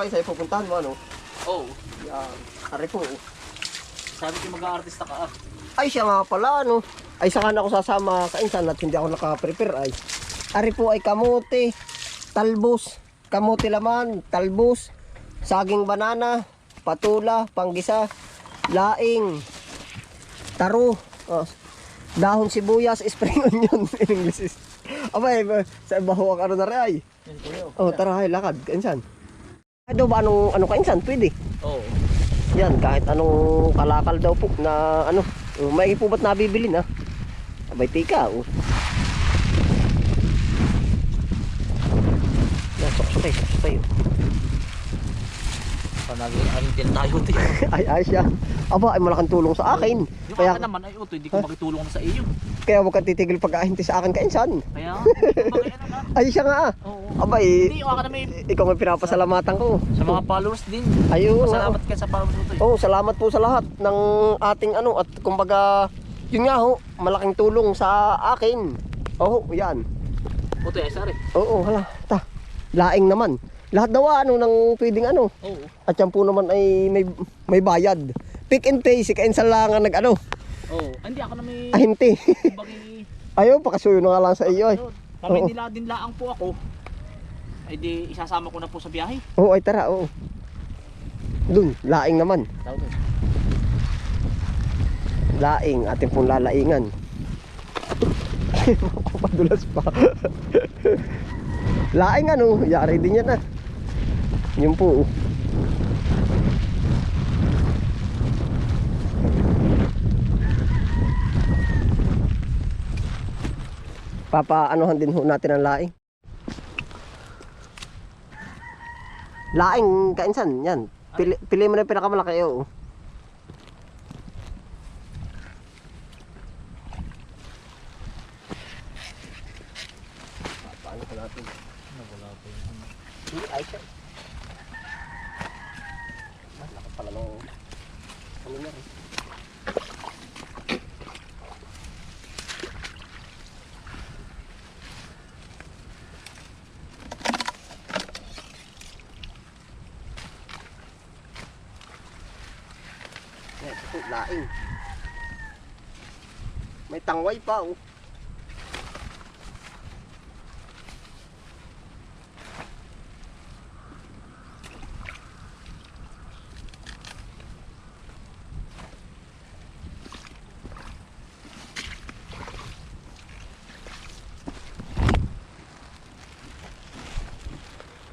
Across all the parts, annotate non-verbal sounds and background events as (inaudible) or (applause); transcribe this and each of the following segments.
kayo sa'yo pupuntahan mo ano? Oo. Yan. Ari po. Sabi ko mag-aartista ka ah. Ay siya nga pala ano. Ay saka na ako sasama sa insan at hindi ako naka-prepare ay. Ari po ay kamote, talbos, kamote laman, talbos, saging banana, patula, panggisa, laing, taro, oh, dahon sibuyas, (laughs) spring onion in English is. Abay, ba- sa baho ang ano na rin ay. Oh, tara, ay, lakad, kainsan. Daw ba anong, ano kainsan? Pwede. Oo. Yan, kahit anong kalakal daw po na ano, uh, may po ba't nabibili na? Abay, tika, oh. Yan, suksukay, suksukay. oh. Panagin, din tayo din. (laughs) ay, ay siya. Aba, ay malaking tulong sa akin. Yung Kaya, akin naman ay uto, hindi ko makitulong na sa iyo. kaya huwag kang titigil pag-ahinti sa akin kainsan. Kaya? (laughs) Ay, siya nga ah. Oo. Abay, Hindi, yung akin na may ikaw may pinapasalamatan ko. sa mga followers din. Ayun. Masalamat ka sa followers mo to eh. Oh, salamat po sa lahat ng ating ano at kumbaga yun nga ho, malaking tulong sa akin. Oh, yan. Uto, ay sari. Oo, hala, ta. Laing naman. Lahat daw ano nang pwedeng ano. Oo. At yan po naman ay may may bayad. Pick and pay si kainsan lang ang nag ano, Oo. Ay, Hindi ako na may ahinti. bagi (laughs) Ayaw, pakasuyo na nga lang sa iyo ay. Kami Oo. nila din laang po ako. Ay di isasama ko na po sa biyahe. Oo, ay tara, oo. Dun, laing naman. Laing, ating pong lalaingan. (laughs) Padulas pa. (laughs) Laing ano, yari din yan ah. Yun po. oh. Papaanohan din ho natin ang laing. Laing kainsan, yan. Pili, pili mo na yung pinakamalaki oh. Paano ko natin? Nawala po yung ay siya. Pala nung... Ano na rin. Yan, ito laing. May tangway pa, oh.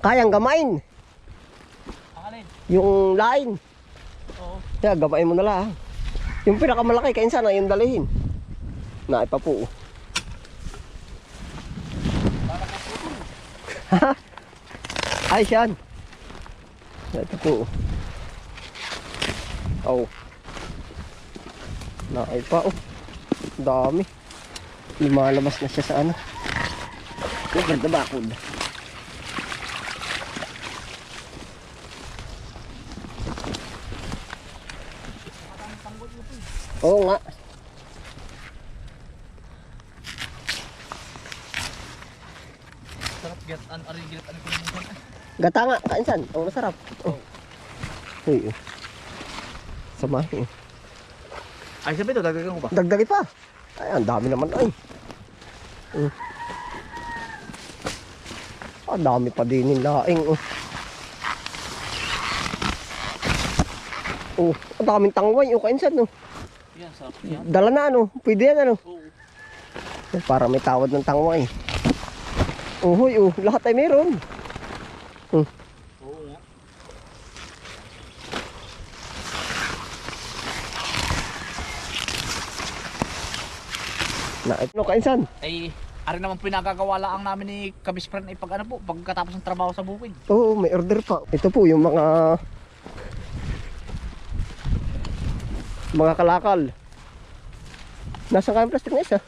Kayang gamain. Alin? Yung laing. Oo. Kaya gamain mo na lang. Yung pinakamalaki, kainsan na yung dalihin. Na ipa po. (laughs) Ay, siyan. Na ito po. Oh. Na ipa oh. Dami. Lumalabas na siya sa ano. Ang ganda bakod. Oo nga. Sarap get an arigil ano ko naman. Gata nga, kainsan. Ang masarap. Oh. Uy, oh. Samahin. oh. Ay sabi to, dagdagan ko pa. Dagdagi pa. Ay, ang dami naman. Ay. Mm. Ang dami pa din yung laing. Oh. Oh, ang daming tangway. Oh, kainsan. Oh. Yan, sarap yan. Dala na, ano. Pwede yan, ano. Oo. Para may tawad ng tangway. Uhoy, oh. Lahat ay meron. Oo nga. Na, ano, kainsan? Ay, ari naman pinagagawa lang namin ni Kabis Friend ay pag ano po, pagkatapos ng trabaho sa bukid. Oo, may order pa. Ito po yung mga mga kalakal. Nasa kayang plastic na isa?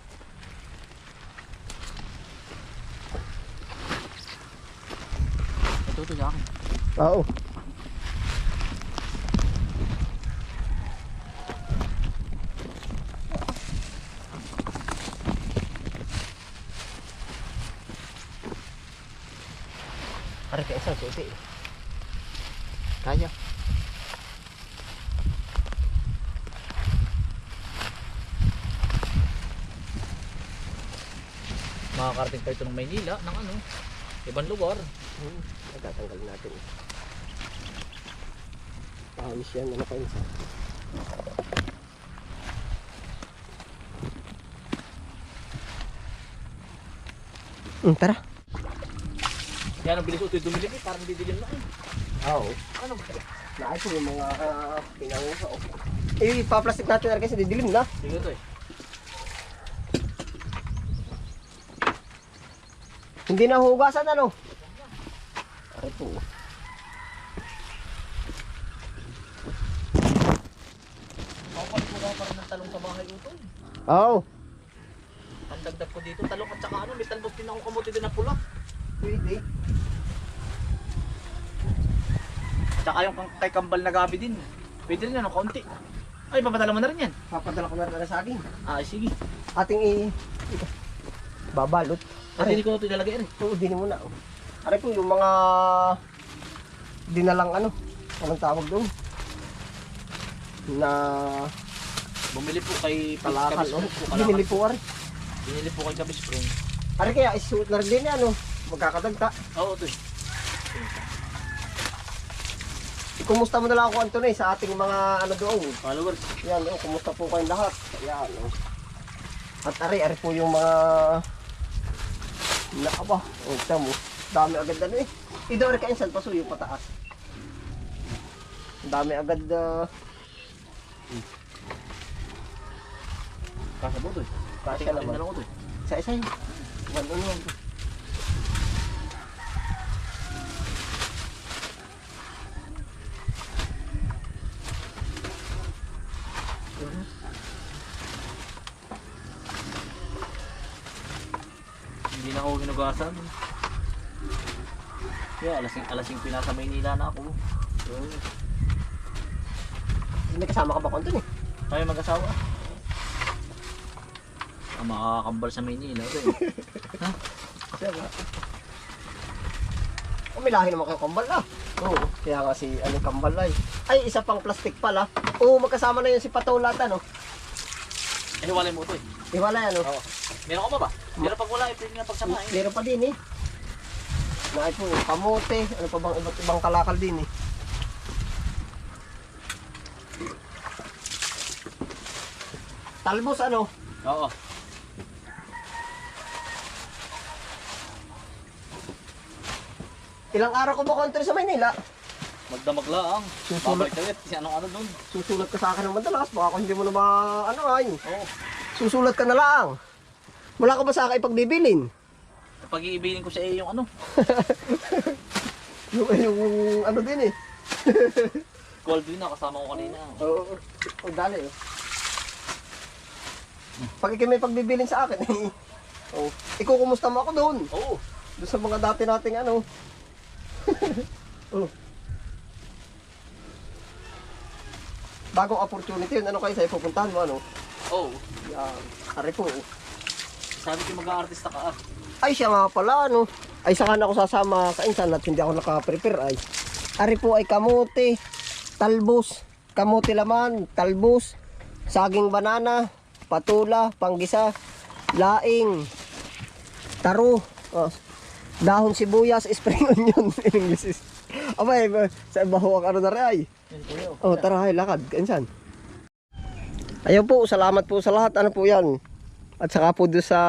Ito, ito sa akin. Oo. Ka isa, suti. Kaya. Makakarating pa ito ng Maynila, ng ano, ibang lugar. Hmm. Tatanggalin natin. Pahamis yan. Ano kayo sa? Hmm, tara. Yan ang bilis ito dumilim eh, parang didilim na eh. Oo. Ano? Naay po yung mga uh, pinangusa. Oh. Eh, pa-plastic natin na kasi didilim na. Sige ito eh. Hindi na hugasan ano? Ay po. Papalit mo ka pa rin ng talong sa bahay ito. Oo. Ang dagdag ko dito, talong at saka ano, may talbos din ako kamuti din na pula. Pwede. Tsaka yung kang- kay kambal na gabi din. Pwede rin ano, kaunti. Ay, papadala mo na rin yan. Papadala ko na rin na saging. Ah, sige. Ating i... ito. Babalot. At hindi ko ito ilalagay rin. Oo, din mo na. oh. Aray po yung mga dinalang ano, anong tawag doon? Na Bumili po kay kalakal, Kabis oh. Po. Binili ari. Binili po kay Kabis Pro. Aray kaya isuot na rin din yan, ano? Magkakadagta. Oo, ito eh. Kumusta mo na lang ako, Antonay, sa ating mga ano doon. Followers. Yan, oh, kumusta po kayong lahat? Yan, oh. At ari, ari po yung mga Nakaba, oh, ito mo. Dami agad ano eh. Ito ari kainsan, pasuyo pataas. Dami agad uh, Kasabot ito eh. kasya Tingnan naman. lang ito eh. Sa isa yun. One on one. Hindi na ako hinugasan. Yeah, alasing alasing pinasa Maynila na ako. May kasama ka ba konti eh? Kaya mag-asawa. Ang makakakambal sa Maynila. Eh. (laughs) Siya ba? Oh, may lahi naman kayo kambal ah. Oo. Kaya nga si ano kambal ay. Ay, isa pang plastic pala. Oo, magkasama na yun si Patolat ano. Eh, hiwalay mo ito eh. Di wala yan oh. Oo. Meron ka ba ba? Meron pag wala, eh, pwede nga pagsamahin. Meron pa din eh. Naay po, kamote, ano pa bang iba't ibang kalakal din eh. Talbos ano? Oo. Ilang araw ko ba kontra sa Maynila? Magdamag lang. Susulat. Babalik ulit. Si anong ano dun? Susulat ka sa akin ng madalas, baka kung hindi mo na ma... ano ay. Oo. Susulat ka na lang. Wala ka ba sa akin ipagbibilin? Pag-iibilin ko sa iyo yung ano. (laughs) Yung, yung ano din eh. (laughs) Gold din na, kasama ko kanina. Oo, oh, oh, dali oh. Pag ikaw may pagbibilin sa akin, eh. Oh, ikaw kumusta mo ako doon? Oo. Doon sa mga dati nating ano. (laughs) oh. Bagong opportunity yun. Ano kayo sa'yo pupuntahan mo ano? Oo. Yan. Ari po. Sabi ko mag-aartista ka ah. Ay siya nga pala ano. Ay saka na ako sasama sa insan at hindi ako naka-prepare ay. Ari po ay kamote, talbos, kamote laman, talbos, saging banana, patula, panggisa, laing, taro, oh, dahon sibuyas, (laughs) spring onion in English. is- Abay, ba- sa baho ang ano na rin ay. Oh, tara, hay, lakad. Kansan? Ayun po, salamat po sa lahat. Ano po yan? At saka po doon sa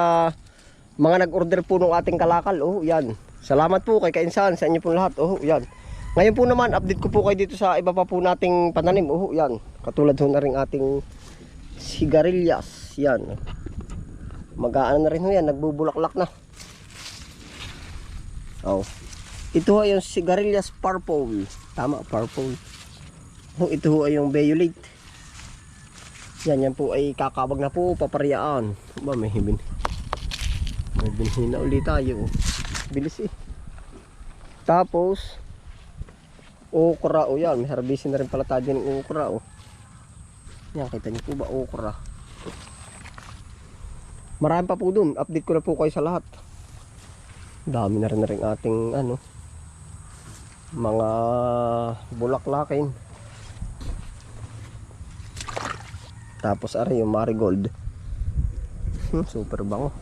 mga nag-order po ng ating kalakal. Oh, yan. Salamat po kay Kainsan sa inyo po lahat. Oh, yan. Ngayon po naman, update ko po kayo dito sa iba pa po nating pananim. Oh, yan. Katulad ho na rin ating sigarilyas. Yan. Mag-aano na rin ho yan. Nagbubulaklak na. Oh. Ito ho yung sigarilyas purple. Tama, purple. Oh, ito ho ay yung violet. Yan, yan po ay kakabag na po, paparyaan. Ba, may hibin. May binhi na ulit tayo. Bilis eh. Tapos, okra o yan. May harbisin na rin pala tayo ng okra o. Yan, kita niyo po ba okra? Marami pa po dun. Update ko na po kayo sa lahat. Dami na rin na rin ating ano mga bulak bulaklakin. Tapos ari yung marigold. Hmm, super bango.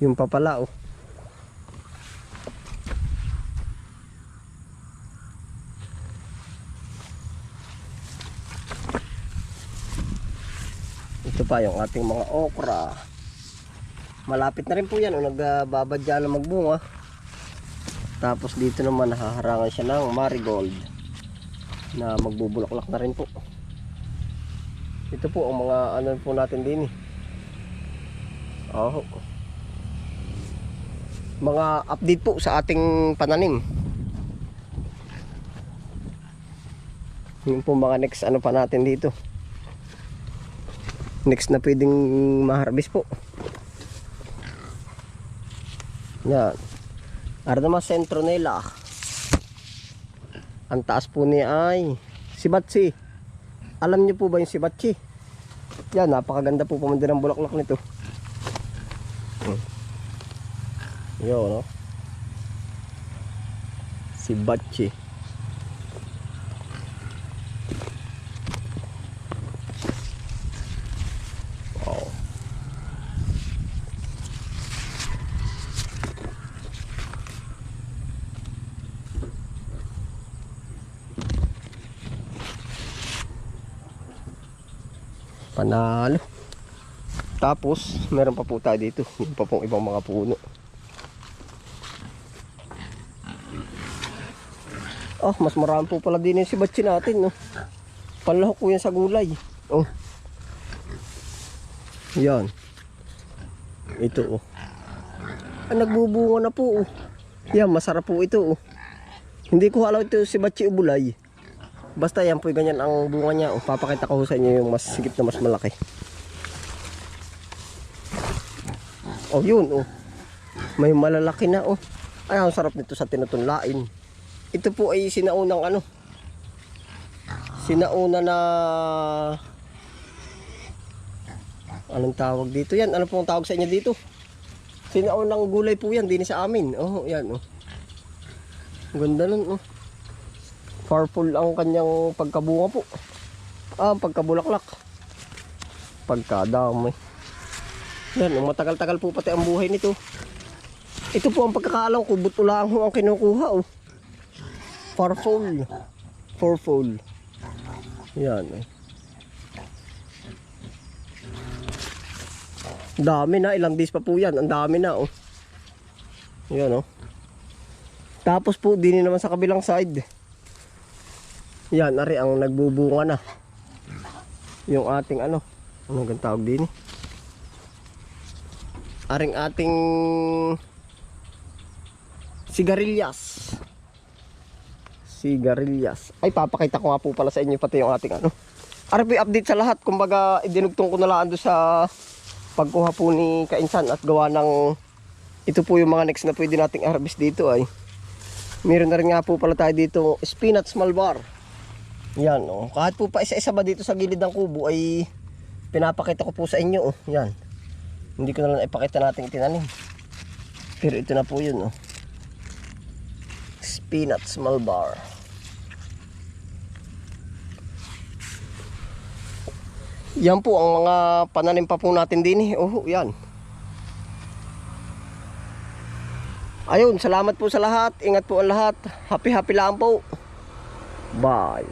Yung papala oh. Ito pa yung ating mga okra. Malapit na rin po yan. O, nagbabadya na magbunga. Tapos dito naman nahaharangan siya ng marigold na magbubulaklak na rin po. Ito po ang mga ano po natin din eh. Oh. Mga update po sa ating pananim. Yung po mga next ano pa natin dito. Next na pwedeng maharvest po. Yan. Ara naman sentro nila. Ang taas po niya ay sibatsi. Alam niyo po ba yung sibatsi? Yan, napakaganda po pumunta ng bulaklak nito. Hmm. Yun, no? Sibatsi. Wow. Panalo. Tapos, meron pa po tayo dito. Meron pa pong ibang mga puno. Oh, mas marami po pala din yung sibatsi natin, no? Panlahok po yan sa gulay. Oh. Yan. Ito, oh. Ah, nagbubunga na po, oh. Yan, masarap po ito, oh. Hindi ko alam ito si Bachi Ubulay. Basta yan po ganyan ang bunga niya. O, papakita ko sa inyo yung mas sigit na mas malaki. Oh, yun, oh. May malalaki na, oh. Ay, ang sarap nito sa tinutunlain. Ito po ay sinaunang ano. Sinauna na Anong tawag dito yan? Ano pong tawag sa inyo dito? Sinaunang gulay po yan, din sa amin. Oh, yan, oh. Ganda nun, oh. Purple ang kanyang pagkabunga po. Ah, pagkabulaklak. Pagkadami. Yan, matagal-tagal po pati ang buhay nito. Ito po ang pagkakaalam ko, butulang ho ang kinukuha, oh. Purple. Purple. Yan, eh. Dami na, ilang days pa po yan. Ang dami na, oh. Yan, oh. Tapos po, din naman sa kabilang side. Yan, ari ang nagbubunga na. Yung ating ano, anong ganun tawag din? eh? Aring ating sigarilyas. Sigarilyas. Ay, papakita ko nga po pala sa inyo pati yung ating ano. RP update sa lahat. Kumbaga, idinugtong ko na lang doon sa pagkuha po ni Kainsan at gawa ng ito po yung mga next na pwede nating harvest dito ay meron na rin nga po pala tayo dito spinach malbar yan oh kahit po pa isa-isa ba dito sa gilid ng kubo ay pinapakita ko po sa inyo oh yan hindi ko na lang ipakita natin itinanim pero ito na po yun oh spinach malbar yan po ang mga pananim pa po natin din eh oh yan Ayun, salamat po sa lahat. Ingat po ang lahat. Happy happy lang po. Bye.